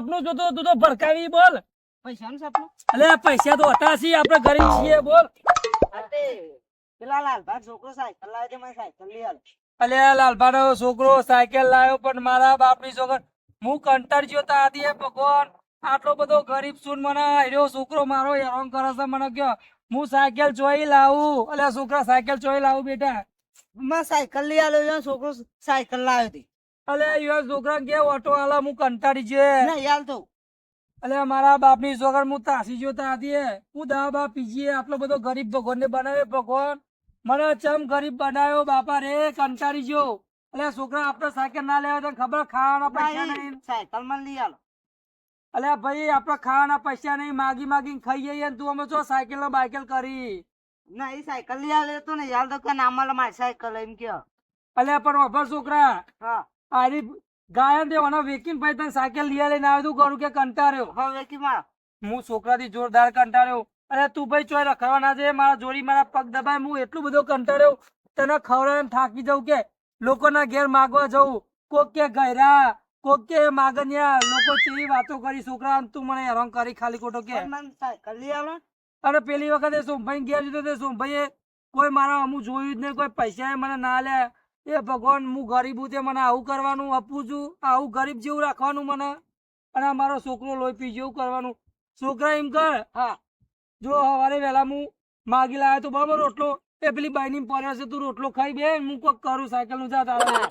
સપનું જોતો તું તો ભડકાવી બોલ. પૈસાનું સપનું અલે પૈસા તો હતા છીએ આપણે ગરીબ છીએ બોલ. પેલા લાલભાઈ છોકરો સાયકલ લાવે છે મને સાયકલ લઈ આલો. અલે લાલભાનો છોકરો સાયકલ લાવ્યો પણ મારા બાપની છોકર હું કંટર ગયો તા આદિએ ભગવાન આટલો બધો ગરીબ સુન મને હેર્યો છોકરો મારો હેરાન કરે છે મને કયો હું સાયકલ જોઈ લાવું. અલે છોકરા સાયકલ જોઈ લાવું બેટા. મેં સાયકલ લઈ આવ્યો છોકરો સાયકલ લાવ્યો હતી અલે યો છોકરા કે ઓટો આલા હું કંટાળી ગયો ના યાર તો. અલે મારા બાપની છોકર હું તાસી જો તાતી હું. દા બા પીજીએ આટલો બધો ગરીબ ભગવાન ને બનાવ્યો ભગવાન. મને ચમ ગરીબ બનાવ્યો બાપા રે કંટાળી જો અલે છોકરા આપણે સાયકલ ના લેવા તો ખબર? ખાવાના પૈસા નહીં. સાયકલમાં લઈ આલો. અલે ભાઈ આપણે ખાવાના પૈસા નહીં. માગી માગીને ખાઈ જઈએ તું અમે જો સાયકલ બાયકલ કરી. ના એ સાયકલ લઈ આલે તો ને. યાર તો કે નામ મારી સાયકલ એમ કે. અલે પણ વફર છોકરા. હા. આરી ગાયન દેવાના વેકિન ભાઈ તને સાયકલ લઈ લઈને આવ્યો તું કરું કે કંટાળ્યો હા વેકિનમાં હું છોકરાથી જોરદાર કંટાળ્યો અરે તું ભાઈ ચોય રખડવા ના છે મારા જોડી મારા પગ દબાય હું એટલું બધો કંટાળ્યો તને ખવડાવીને થાકી જાઉં કે લોકોના ઘેર માગવા જવું કોક કે ગયરા કોક કે માગન્યા લોકો ચીરી વાતો કરી છોકરા તું મને હેરાન કરી ખાલી ખોટો કે. અને સાયકલ લઈ આલો અરે પેલી વખતે સોમભાઈ ઘેર લીધો તે સોમભાઈએ કોઈ મારા અમુક જોયું જ નહીં કોઈ પૈસા મને ના લે. એ ભગવાન, હું ગરીબ હું તે મને આવું કરવાનું આપું છું. આવું ગરીબ જેવું રાખવાનું મને. અને મારો છોકરો લોહી જેવું કરવાનું. છોકરા એમ કર. હા. જો સવારે વહેલા હું માગી લાવ્યો તો બરાબર રોટલો. એ પેલી બાઈની પડ્યો છે, તું રોટલો ખાઈ બે હું કોક કરું, સાયકલનું જા તારા.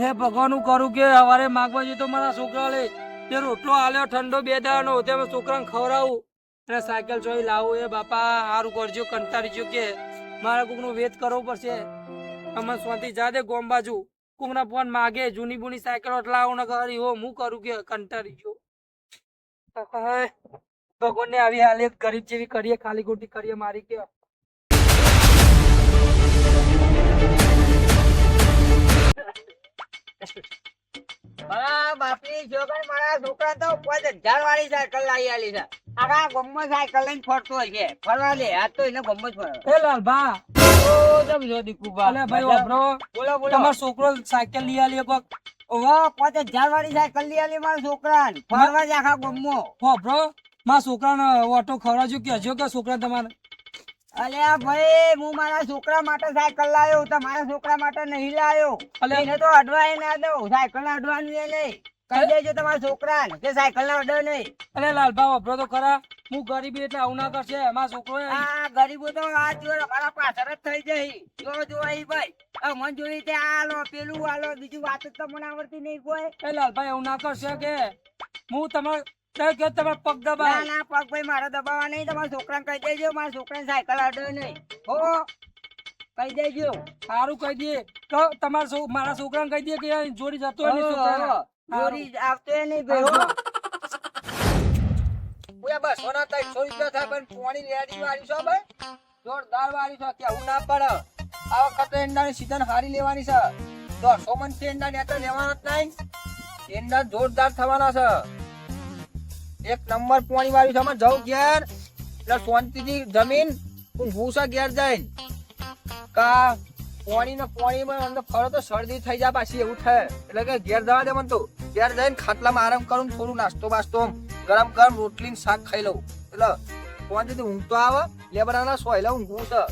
હે. ભગવાન, હું કરું કે સવારે માગવા જઈએ તો મારા છોકરા લે તે રોટલો આલ્યો, ઠંડો બે દાડાનો. તે છોકરાને ખવડાવું. અને સાયકલ જોઈ લાવું. એ બાપા સારું કરજો, કંટાળી ગયો કે. મારે કોકનો વેત કરવો પડશે. અમે સ્વાતી જાદે ગોમ બાજુ. કોકના ફોન માગે, જૂની બૂની સાયકલ લાવું ને કરી. હો, હું કરું કે કંટાળી ગયો. ભગવાનને આવી હાલત ગરીબ જેવી કરીએ, ખાલી ખોટી કરીએ મારી કે. બાપની છોકરી મારા છોકરા તો પાંચ હજાર વાળી સાયકલ લાવી આલી છે. આખા ગમ્મો સાયકલ લઈને ફરતો હોય છે. ફરવા લે આ તો એને ગમ્મો જ ફરવા એ લાલભા. ઓ જમ જો દીકુબા અલે ભાઈ વાપરો. બોલો બોલો. તમાર છોકરો સાયકલ લઈ આલી કોક ઓવા પાંચ હજાર વાળી સાયકલ લઈ આલી મારા છોકરા ફરવા જ આખા ગમમાં વાપરો. મારા છોકરાને ઓટો ખવડાવજો કહેજો કે છોકરા તમારે. આ ભાઈ હું મારા છોકરા માટે સાયકલ લાવ્યો તમારા છોકરા માટે નહીં લાવ્યો. એને તો અડવાય ના દઉં. સાયકલ અડવાની અડવાનું નહીં. કહી દેજો તમારા છોકરા કે સાયકલ ના ઓર્ડર નહીં? અરે લાલભા વાપરો તો ખરા. હું ગરીબી એટલે આવું ના કરશે. એમાં છોકરો આ ગરીબો તો આ જો અમારા પાછળ જ થઈ જાય જો જો અહીં ભાઈ આ મન જોઈ તે આ લો પેલું આ લો બીજું વાત જ તો મને આવડતી નહીં કોઈ. એ લાલભાઈ એવું ના કરશે કે? હું તમારે તમે પગ ના ના પગ ભાઈ મારા દબાવવા નહીં. તમારા છોકરાને કહી દેજો મારા છોકરાને સાયકલ અડો નહીં. હો? કહી દેજો. સારું કહી દઈએ તો તમારા મારા છોકરાને કહી દઈએ કે જોડી જતો નહીં ને જોડી આવતો એ નહીં ભાઈ ઓયા બસો ના ત્રણસો રૂપિયા થાય પણ પોણી રેડી વાળી છો ભાઈ જોરદાર વાળી છો કેવું ના પડે. આ વખતે એંડાની સીઝન હારી લેવાની છે. દોઢસો મનથી એંડા ને તો લેવાના જ નહીં. એંડા જોરદાર થવાના છે. એક નંબર પોણી વાળી છે અમે જવું ઘેર. એટલે શાંતિથી જમીન હું છે ઘેર જઈને. કા પોણી ને પોણી માં અંદર ફરો તો શરદી થઈ જાય પાછી એવું થાય. એટલે કે ઘેર જવા દે મને તો. ઘેર જઈને ખાટલામાં આરામ કરું થોડું નાસ્તો બાસ્તો ગરમ ગરમ રોટલી ને શાક ખાઈ લઉં. એટલે શાંતિથી ઊંઘ તો આવે લેબરાના સોયલા ઊંઘવું છે.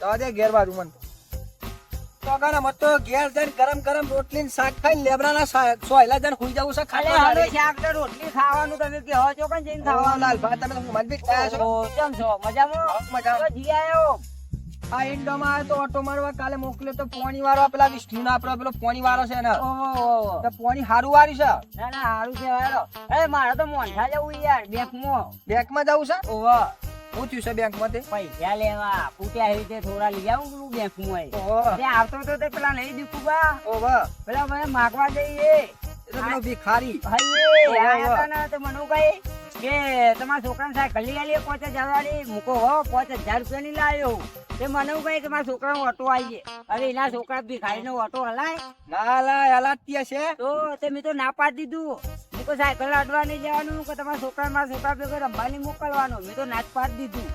જવા દે ઘેર બાજુ મને તો. કાના મત તો ઘેર જઈને ગરમ ગરમ રોટલી ને શાક ખાઈને લેબરાના સોયલા જઈને હુઈ જવું છે અલે ખાટલા હવે હારે. શાક ને રોટલી ખાવાનું તમે કહો છો કે જઈને ઓ, ખાવાનું? લાલભા, તમે મન બી ખાયા છો. કેમ છો? મજામાં? મજામાં. જી આયો. આ ઇન્ડોમાં આવ્યો તો ઓટો મારવા કાલે મોકલ્યો તો પોણી વાળો પેલા વિષ્ણુ ના આપડો પેલો પોણી વાળો છે ને ઓહો. તો પોણી હારું વાળી છે. ના ના હારું છે વાળો એ મારે તો મોંઠા જવું યાર બેંકમાં. બેંકમાં જવું છે? ઓહો. હું થયું છે બેંકમાં પૈસા લેવા પૂછ્યા રીતે થોડા લઈ આવું પેલું એ. ઓહો. તે આવતો તો તે પેલા નહીં દીકું બા. ઓહો. પેલા મને માગવા જઈએ. પેલો ભિખારી. હાઈએ, ઓહો. આયા તા ને તો મને કહી કે તમારા છોકરાને સાહેબ લઈ આલી પાંચ હજાર વાળી મૂકો હો પાંચ હજાર રૂપિયા ની લાવ્યો તે મને એવું કહે કે મારા છોકરાનો ઓટો આવીએ અરે એના છોકરા ભિખારી નો ઓટો હલાય. ના લા અલાત્ય છે. તો તે મેં તો ના પાડી દીધું. મેં તો સાયકલ નહીં જવાનું કે તમારા છોકરા મારા છોકરા ભેગો રમવાની મોકલવાનું. મેં તો ના જ પાડી દીધું.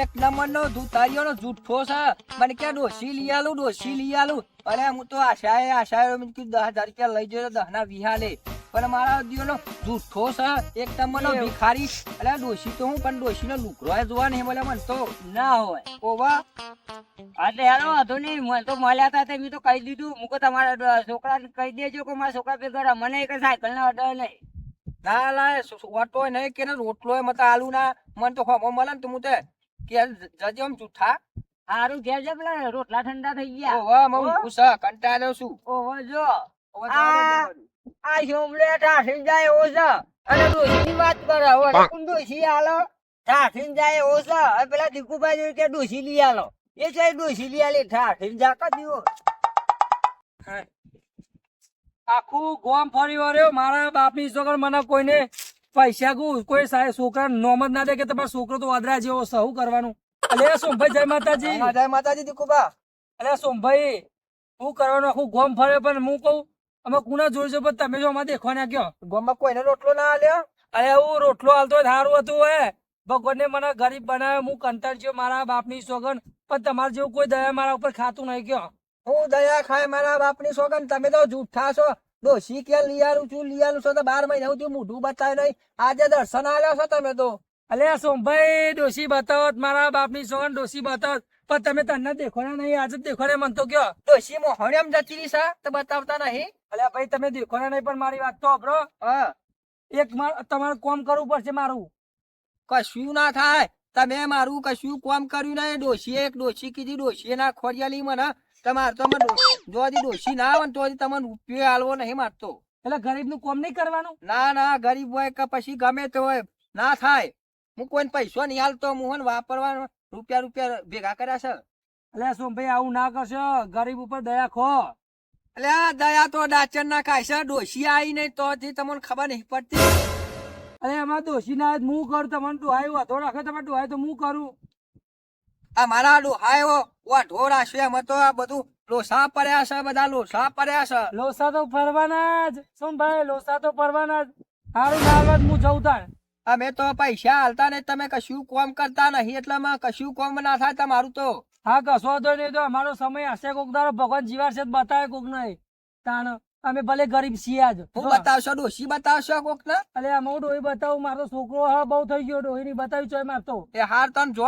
એક નંબર નો ધુતારીઓ નો જૂઠો છે. મને કે ડોસી લઈ આલું ડોસી લઈ આલું. અરે હું તો આશાએ આશાએ મેં કીધું દસ હજાર રૂપિયા લઈ જજો દહના ના વિહા લે પણ મારા દીવાનો જૂઠો છે. એક નંબરનો ભિખારી. એટલે ડોશી તો હું પણ ડોશીનો લુકરો જોવા નહીં મળે મને તો ના હોય. ઓવા એટલે હેલો વાંધો નહીં. મને તો મળ્યા હતા તે મેં તો કહી દીધું. મૂકો તમારા ડ- છોકરાને કહી દેજો કે મારા છોકરા ભેગા મને એક સાયકલ ના અડે નહીં. ના લા ઓટો નહીં કે રોટલો મત આલુ ના. મને તો ખમો મળે ને તો હું તે કે જજે આમ જૂઠા. સારું ઘેર જ પેલા રોટલા ઠંડા થઈ ગયા. ઓહો હું હો? કંટાળ્યો છું. ઓહો જો. આ સોમલે ઠાઠીને જાય એવો અને ડોશીની વાત કરે હવે કોણ ડોશી આલો? ઠાઠીને જાય ઓસ છે હવે પેલા દીકુભાઈ કે ડોશી લઈ આલો. એ છે ડોશી લઈ આલી ઠાઠીને જાકા દીવો. આખું ગોમ ફરી વર્યો મારા બાપની છોકરા મને કોઈને પૈસા ગુ કોઈ સાહેબ છોકરા નોમ જ ના દે કે તમારો છોકરો તો વાદરા જેવો સહુ કરવાનું? અલે સોમભાઈ જય માતાજી. જય માતાજી દીકુબા અલે સોમભાઈ હું કરવાનું? આખું ગોમ ફરે પણ હું કહું અમે કુના જોઈ છે પણ તમે જો અમારે દેખવા ના ગયો ગામમાં કોઈને રોટલો ના આલ્યો? અરે હું રોટલો હાલતો સારું હતું હે. ભગવાનને મને ગરીબ બનાવ્યો હું કંટાળ છું મારા બાપની સોગન પણ તમારે જેવું કોઈ દયા મારા ઉપર ખાતું નહીં ગયો હું દયા ખાય મારા બાપની સોગન તમે તો જૂઠા છો. ડોશી કે લીયાલું છું લીયાલું છો તો બાર મહિના સુધી મોઢું બતાવ્યું નહીં. આજે દર્શન આલ્યો છો તમે તો. અલ્યા સોમભાઈ ડોશી બતાવત મારા બાપની સોગન ડોશી બતાવત પણ તમે તને ને નહીં આજે દેખો ને મન તો કયો. ડોશી મોહણિયમ જતી રહી સા તો બતાવતા નહીં. અલે ભાઈ તમે દેખવાના નહીં પણ મારી વાત તો અભરો હા. એક તમારે કોમ કરવું પડશે મારું. કશું ના થાય. તમે મારું કશું કોમ કર્યું નહીં. ડોશીએ એક ડોશી કીધી ડોશીએ ના ખોરિયાલી મને. તમારે તો મને જો ડોશી ના આવે તો તમને રૂપિયો આલવો નહીં મારતો એટલે ગરીબનું કોમ નહીં કરવાનું? ના ના ગરીબ હોય કે પછી ગમે તે હોય ના થાય. હું કોઈને પૈસો નહીં હાલતો હું ને વાપરવાનો રૂપિયા રૂપિયા ભેગા કર્યા છે? અલે સોમભાઈ આવું ના કરશો? ગરીબ ઉપર દયા ખો. એટલે આ દયા તો ડાચર ના ખાય છે. ડોસી આવી નહીં તો તમને ખબર નહીં પડતી. અરે એમાં દોષી ના હું કરું? તમને ડોહાઈ વધો રાખે તમે ડોહાય તો હું કરું? આ મારા ડોહાયો વાઢો રાશિ એમાં તો આ બધું લોસા પડ્યા છે બધા લોસા પડ્યા છે. લોસા તો ફરવાના જ. સોમભાઈ લોસા તો ફરવાના જ. સારું ના હું જઉં તાણ. અમે તો પૈસા હાલતા નહીં તમે કશું કોમ કરતા નહીં એટલે માં કશું કોમ ના થાય તમારું તો. હા કશો તો નહીં તો અમારો સમય હશે કોક તારો ભગવાન જીવાર છે બતાવે કોક નહીં. તાણ અમે ભલે ગરીબ છીએ જ હું બતાવશો ડોશી બતાવશો કોક ને? અલે હું ડોહી બતાવું મારો છોકરો હા બહુ થઈ ગયો ડોહી ની બતાવી છો મારતો. એ હાર તને જો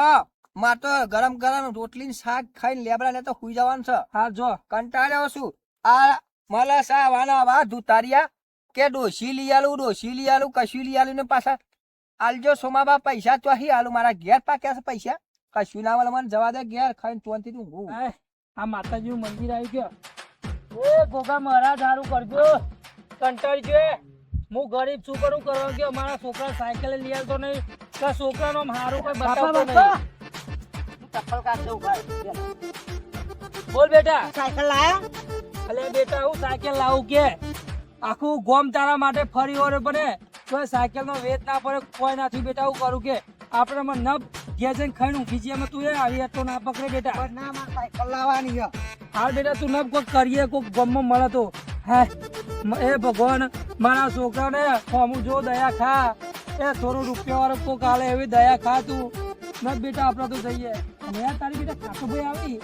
માર તો ગરમ ગરમ રોટલી શાક ખાઈને લેબડા લેતો તો હુઈ જવાનું છે. હા જો. કંટાળ્યો છું. આ છે વાના વા ધુતારિયા કે ડોશી લઈ આલું ડોશી લઈ આલું કશું લઈ આલું ને પાછા આલજો સોમાબા પૈસા ચોહી આલુ મારા ઘેર પાક્યા છે પૈસા. કશું ના મળે મને જવા દે ઘેર ખાઈને ચોનથી તું આ માતાજી નું મંદિર આવી ગયો. એ ગોગા મહારાજ હારું કરજો. કંટાળી ગયો હું ગરીબ છું કરું કરવા ગયો. મારા છોકરા સાયકલ લઈ આવતો નહીં. કે છોકરાનો મારું કોઈ બતાવતો નહીં. ચપ્પલ કાઢ દઉં ભાઈ. બોલ બેટા. સાયકલ લાયા? અલે બેટા હું સાયકલ લાવું કે? આખું ગોમ તારા માટે ફરી વળે પડે કોઈ સાયકલ નો વેચ ના પડે કોઈ નથી બેટા હું કરું કે? આપણે માં નબ ઘેર જઈને ખાઈને. ઊંઘી જઈએ તું એ આવી તો ના પકડે બેટા. ના મારે સાયકલ લાવવાની છે. હાલ બેટા તું નબ કોક કરીએ કોક ગમમાં મળે તો. હે એ ભગવાન મારા છોકરાને ફોમું જો દયા ખા. એ થોડું રૂપિયા વાળો કોક હાલે એવી દયા ખા તું. નબ બેટા આપણે તો જઈએ. મેં તારી બેટા ખાતો આવી.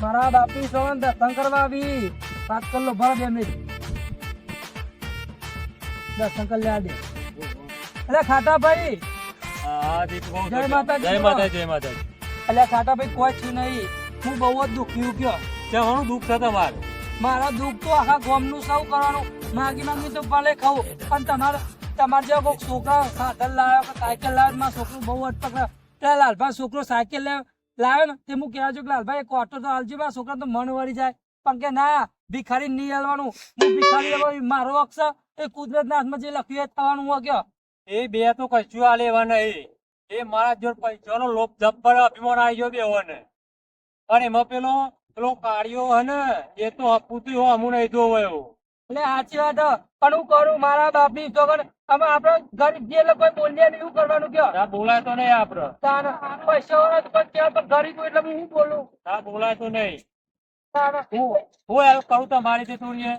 મારા બાપી સોન દર્શન કરવા આવી. વાત કરલો લો બે મિનિટ. દર્શન કરી લેવા દે. અરે ખાટા ભાઈ જય માતાજી. જય માતાજી જય માતાજી. અલ્યા ખાટા ભાઈ કોઈ છું નહીં. હું બહુ જ દુઃખી કયો. ઘણું દુઃખ છે તમારે. મારા દુઃખ તો આખા ગામનું સૌ કરવાનું. માગી માગી તો ભલે ખાવું પણ તમારે તમારે જેવા કોઈ છોકરા સાધન લાવ્યો કે સાયકલ લાવ્યો મારા છોકરું બહુ પકડે. ત્યાં લાલભાઈ છોકરો સાયકલ લે લાવ્યો ને તે હું કહેવા છું કે લાલભાઈ એક ઓટો તો હાલજો મારા છોકરા તો મન વળી જાય. પણ કે ના ભિખારી નહીં હાલવાનું. હું ભિખારી લેવાનો મારો અક્ષ એ કુદરત ના હાથમાં જે લખ્યું એ થવાનું હોય એ બે તો કશું આ લેવા નહીં. એ મારા જોડે પૈસાનો લોભ જબ્બર અભિમાન આવી ગયો બેઓને અને એમાં પેલો પેલો કાળિયો હે ને એ તો હપુતી હો અમુ નહીં જોવાયો એટલે સાચી વાત પણ હું કરું મારા બાપની છોકર અમે આપડે ગરીબ જે લોકો બોલીએ ને એવું કરવાનું કયો? ના બોલાય તો નહીં આપડે. પૈસા વાળા તો પણ ગરીબ એટલે હું બોલું? ના બોલાય તો નહીં. હું હેલ્પ કરું તમારી થોડી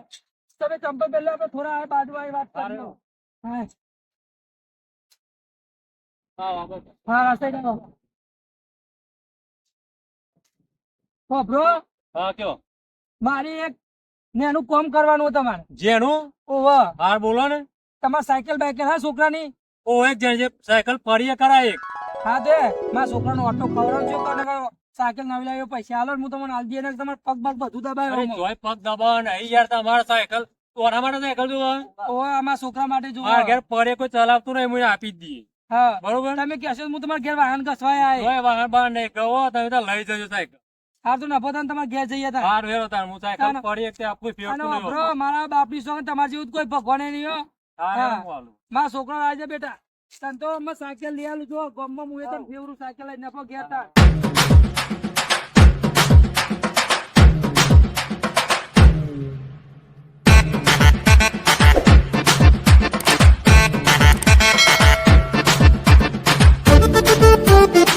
તમે ચંપલ પહેલા આપણે થોડા આ બાજુ આવી વાત કરી લો. હા. રસ્તે જાઓ હો બ્રો હા કયો? મારી એક નેનું કામ કરવાનું તમારે. જેનું? ઓહો. હાર બોલો ને. તમાર સાયકલ બાઇકલ હા છોકરાની? ઓ એક જણ જે સાયકલ પડીએ કરાય એક. હા તે મારા છોકરાનો ઓટો ખવડાવજો કને સાયકલ નવી લાવ્યો પૈસા હાલો હું તમને આલ દઈએ ને તમારે પગ પગ બધું દબાય અરે જોય પગ દબાવ નહીં યાર તમારા સાયકલ. તોરા માટે સાયકલ જોવો? ઓવા અમારા છોકરા માટે જો મારા ઘેર પડે કોઈ ચલાવતું નહીં મને આપી જ દઈએ. હા. બરોબર? તમે કહેશો હું તમારા ઘેર વાહન ઘસવાય આય. વાહન બહાર નહીં ગવો તમે તો લઈ જજો સાયકલ. હા તો નફો તમે તમારે ઘેર જઈએ તા હાર વેરો તાર હું સાયકલ ના, ના. પડી એક તે મારા બાપની સોંગ તમારા જેવું કોઈ ભગવાને નહીં હો. હા. હું. મારા છોકરો આજે બેટા. તન તો અમે સાયકલ લઈ આલું જો ગમ હું એ તને ફેવરું સાયકલ લઈને નફો ઘેર તા プププププププ。